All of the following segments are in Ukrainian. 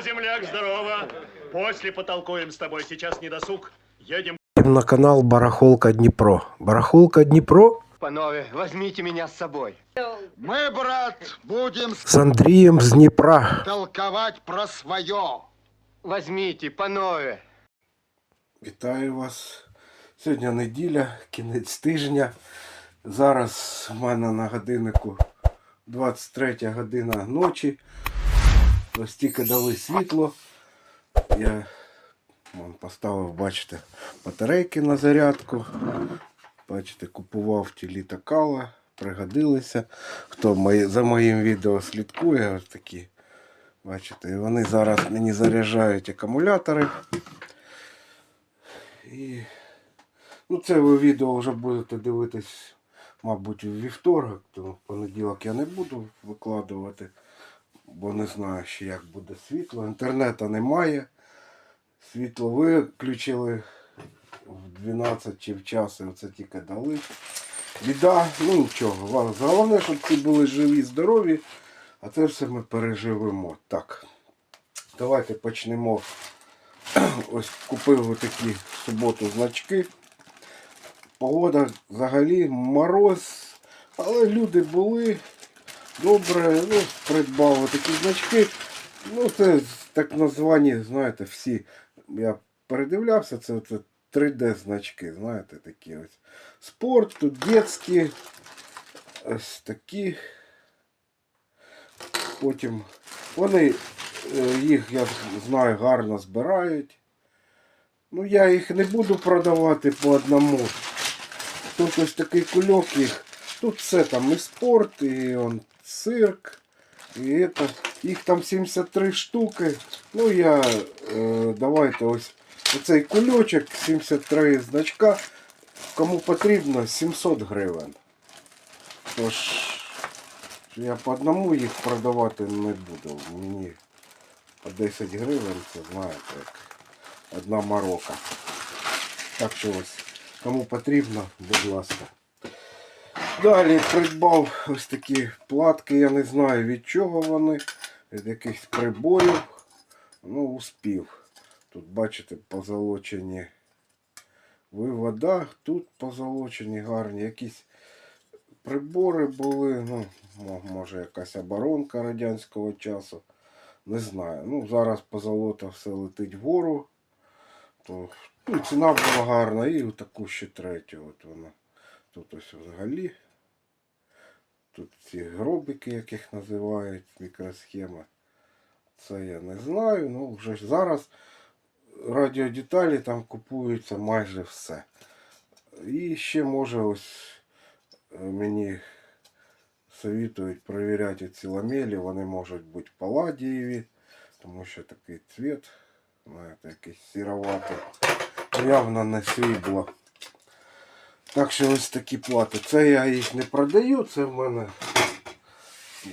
земляк, здорово. После потолкуем с тобой. Сейчас не досуг. Едем на канал Барахолка Дніпро. Барахолка Дніпро Панове, возьмите меня с собой. Мы, брат, будем з Андрієм з Дніпра. толковать про свое. Возьмите, панове. Вітаю вас. Сьогодні неділя, кінець тижня. Зараз в мене на годиннику 23 година ночі. Ось тільки дали світло. Я поставив, бачите, батарейки на зарядку. Бачите, купував ті літакала, пригодилися. Хто за моїм відео слідкує, ось такі. Бачите, і вони зараз мені заряджають акумулятори. І ну, це ви відео вже будете дивитись, мабуть, у вівторок, то в понеділок я не буду викладувати, бо не знаю ще як буде світло. Інтернету немає. Світло виключили в 12 чи в час, і оце тільки дали. Біда, ну нічого. Головне, щоб ці були живі, здорові, а це все ми переживемо. Так. Давайте почнемо. Ось купив такі в суботу значки. Погода взагалі мороз, але люди були добре, ну, придбав такі значки. Ну, це так названі, знаєте, всі. Я передивлявся, це, це 3D значки, знаєте, такі ось. Спорт, тут дитячі, ось такі. Потім вони е, їх, я знаю, гарно збирають. Ну, я їх не буду продавати по одному. Тут ось такий кульок їх. Тут все там і спорт, і он, цирк. І это. Їх там 73 штуки. Ну я е, давайте ось оцей кульочок 73 значка. Кому потрібно 700 гривень. Тож я по одному їх продавати не буду. Мені по 10 гривень, це знаєте, як одна морока. Так що ось, кому потрібно, будь ласка. Далі придбав ось такі платки, я не знаю від чого вони, від якихось прибоїв. Ну, успів. Тут, бачите, позолочені вивода, тут позолочені гарні, якісь прибори були, ну, може якась оборонка радянського часу. Не знаю. Ну, зараз позолота все летить вгору. То, ну, ціна була гарна і таку ще третю. От вона. Тут ось взагалі. Тут ці гробики, яких називають, мікросхема. Це я не знаю. Ну, вже зараз радіодеталі там купуються майже все. І ще може ось е, мені советують перевіряти ці ламелі, вони можуть бути паладієві, тому що такий цвіт, знаєте, якийсь сіроватий. Явно не срібло. Так що ось такі плати. Це я їх не продаю, це в мене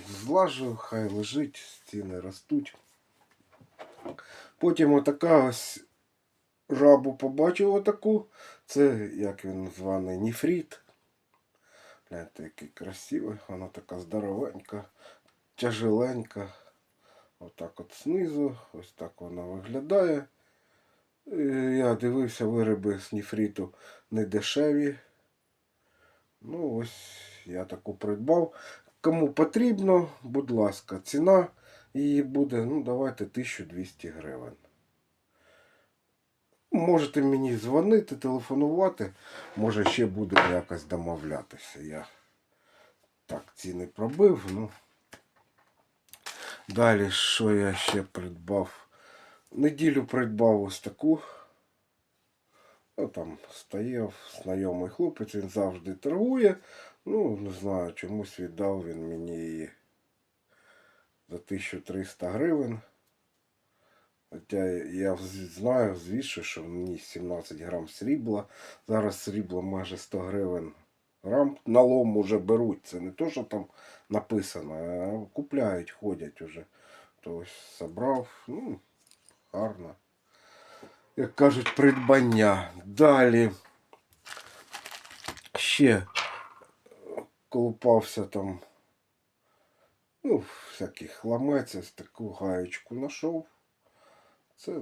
злажу, хай лежить, стіни ростуть. Потім отака ось жабу побачив отаку. Це як він званий ніфріт. Гляньте, який красивий. Вона така здоровенька, тяжеленька. Отак от знизу. Ось так вона виглядає. Е, Я дивився вироби з ніфріту не дешеві. Ну, ось я таку придбав. Кому потрібно, будь ласка, ціна її буде, ну, давайте 1200 гривень. Можете мені дзвонити, телефонувати, може ще будемо якось домовлятися. Я так ціни пробив. Ну. Далі, що я ще придбав? Неділю придбав ось таку. Ну, там стояв знайомий хлопець, він завжди торгує. Ну, не знаю, чомусь віддав він мені її за 1300 гривень. Хоча я знаю, звісно, що ній 17 грам срібла. Зараз срібло майже 100 гривень грам. На уже беруть. Це не то, що там написано, а купляють, ходять уже. То ось забрав. Ну, гарно. Як кажуть, придбання. Далі ще колупався там. Ну, всяких ось таку гаєчку знайшов. Це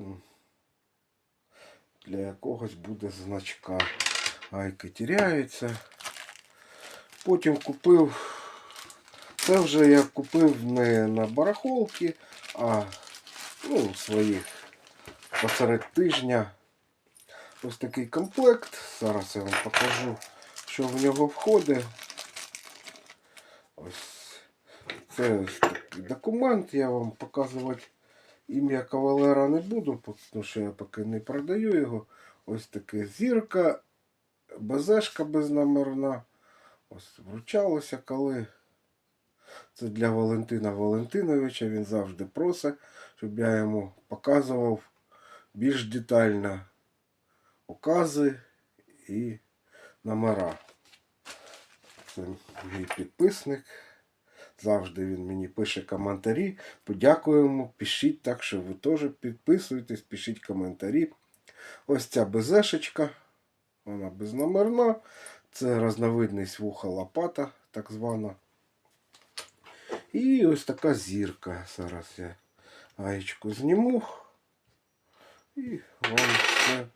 для якогось буде значка. Гайки тіряються. Потім купив. Це вже я купив не на барахолки, а ну, своїх посеред тижня. Ось такий комплект. Зараз я вам покажу, що в нього входить. Ось це ось такий документ. Я вам показувати ім'я кавалера не буду, тому що я поки не продаю його. Ось таке зірка, безешка безномерна. Ось вручалося коли. Це для Валентина Валентиновича. Він завжди просить, щоб я йому показував більш детально укази і номера. Це мій підписник. Завжди він мені пише коментарі. Подякуємо, пишіть так, що ви теж підписуєтесь, пишіть коментарі. Ось ця безешечка. Вона безномерна. Це разновидність вуха лопата, так звана. І ось така зірка. Зараз я гаєчку зніму. І вам все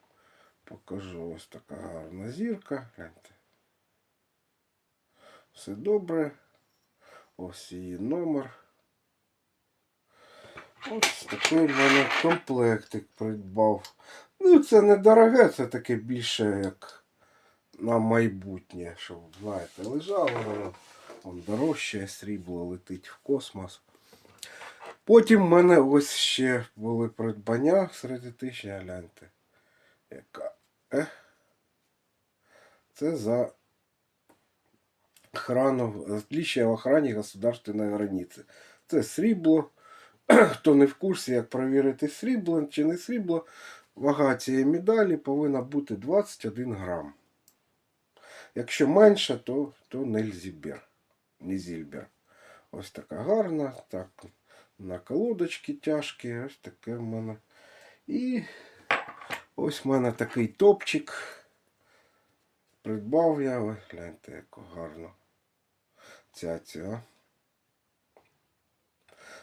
покажу. Ось така гарна зірка. Гляньте. Все добре. Ось її номер. Ось такий в мене комплектик придбав. Ну, це не дороге, це таке більше як на майбутнє, щоб, знаєте, лежало воно. Вон дорожче срібло летить в космос. Потім в мене ось ще були придбання серед тижня, гляньте. Яка. Е? Це за охрану, отличие в охрані государственної границі. Це срібло. Хто не в курсі, як перевірити срібло чи не срібло, вага цієї медалі повинна бути 21 грам. Якщо менше, то, то. Не зільбер. Ось така гарна. Так, на колодочки тяжкі. Ось таке в мене. І ось в мене такий топчик. Придбав я, ось гляньте, як гарно. Ця ця.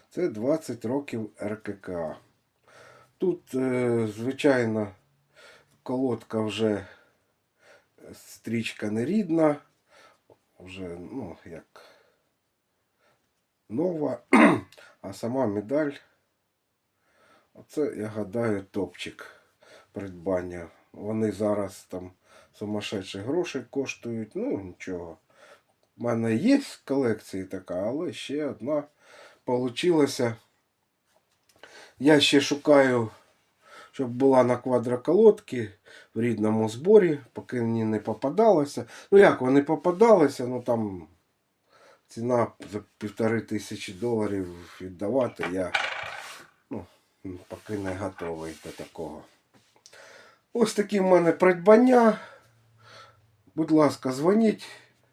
Це 20 років РККА. Тут, е, звичайно, колодка вже стрічка не рідна, вже, ну, як нова, а сама медаль. Оце, я гадаю, топчик придбання. Вони зараз там сумасшедші гроші коштують. Ну, нічого. У мене є в колекції така, але ще одна получилася. Я ще шукаю, щоб була на квадроколодці в рідному зборі, поки мені не попадалося. Ну як вони попадалися, ну там ціна за півтори тисячі доларів віддавати. Я ну, поки не готовий до такого. Ось такі в мене придбання. Будь ласка, дзвоніть.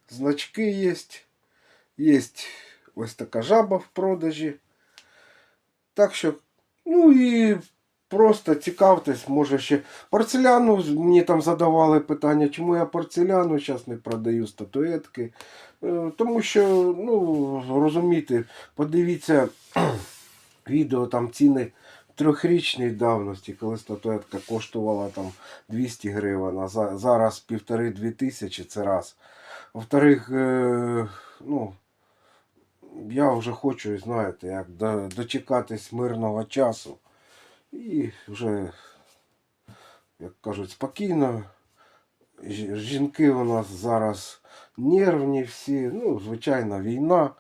Значки є. Є ось така жаба в продажі. Так що, ну і просто цікавтесь, може ще порцеляну. Мені там задавали питання, чому я порцеляну зараз не продаю статуетки. Е, Тому що, ну, розумієте, подивіться відео там ціни трьохрічній давності, коли статуетка коштувала там 200 гривень, а зараз півтори-дві тисячі це раз. Во-вторых, е, ну, я вже хочу, знаєте, як дочекатись мирного часу. І вже, як кажуть, спокійно. Жінки у нас зараз нервні всі. Ну, звичайно, війна.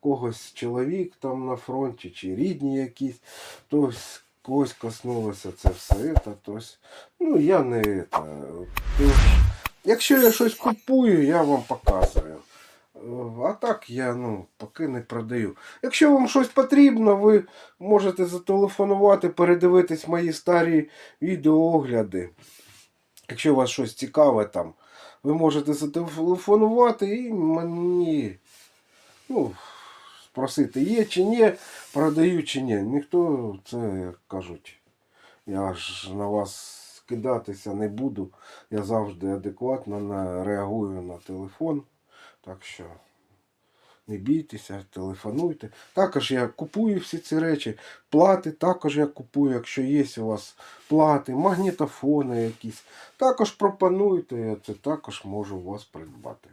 Когось чоловік там на фронті, чи рідні якісь, тось когось коснулося це все. Це, тось. Ну, я не. Це, якщо я щось купую, я вам показую. А так я ну, поки не продаю. Якщо вам щось потрібно, ви можете зателефонувати, передивитись мої старі відеоогляди. Якщо у вас щось цікаве там, ви можете зателефонувати і мені ну, спросити, є чи ні, продаю чи ні. Ніхто це, як кажуть, я ж на вас скидатися не буду. Я завжди адекватно реагую на телефон. Так що Не бійтеся, телефонуйте. Також я купую всі ці речі. Плати також я купую, якщо є у вас плати, магнітофони якісь. Також пропонуйте, я це також можу у вас придбати.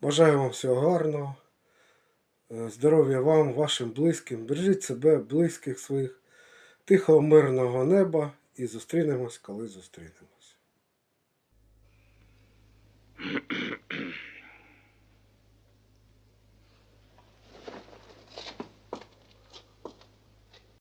Бажаю вам всього гарного. Е, Здоров'я вам, вашим близьким. Бережіть себе, близьких своїх, тихого мирного неба і зустрінемось, коли зустрінемось. Mm-hmm.